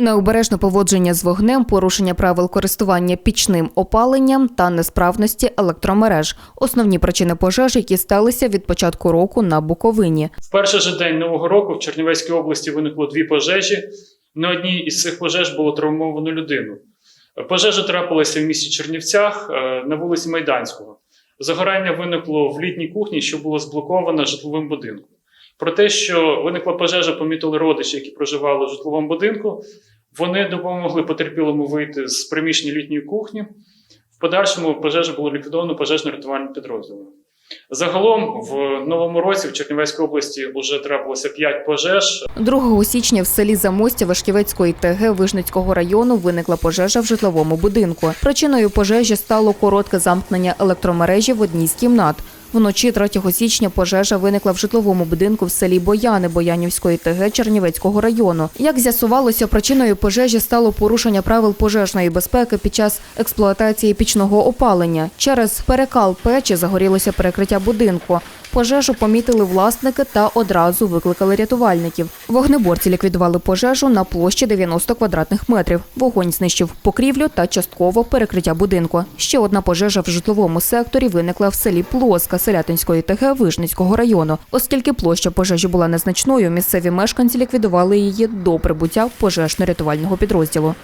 Необережне поводження з вогнем, порушення правил користування пічним опаленням та несправності електромереж основні причини пожеж, які сталися від початку року на Буковині. В перший же день нового року в Чернівецькій області виникло дві пожежі. На одній із цих пожеж було травмовано людину. Пожежа трапилася в місті Чернівцях е, на вулиці Майданського. Загорання виникло в літній кухні, що було зблоковано житловим будинком. Про те, що виникла пожежа, помітили родичі, які проживали в житловому будинку. Вони допомогли потерпілому вийти з приміщення літньої кухні. В подальшому пожежа було ліквідовано пожежно-рятувальним підрозділом. Загалом в новому році в Чернівецькій області вже трапилося 5 пожеж. 2 січня в селі Замостя Вашківецької ТГ Вижницького району виникла пожежа в житловому будинку. Причиною пожежі стало коротке замкнення електромережі в одній з кімнат. Вночі 3 січня пожежа виникла в житловому будинку в селі Бояни Боянівської ТГ Чернівецького району. Як з'ясувалося, причиною пожежі стало порушення правил пожежної безпеки під час експлуатації пічного опалення. Через перекал печі загорілося перекриття будинку. Пожежу помітили власники та одразу викликали рятувальників. Вогнеборці ліквідували пожежу на площі 90 квадратних метрів. Вогонь знищив покрівлю та частково перекриття будинку. Ще одна пожежа в житловому секторі виникла в селі Плоска Селятинської ТГ Вижницького району. Оскільки площа пожежі була незначною, місцеві мешканці ліквідували її до прибуття пожежно-рятувального підрозділу.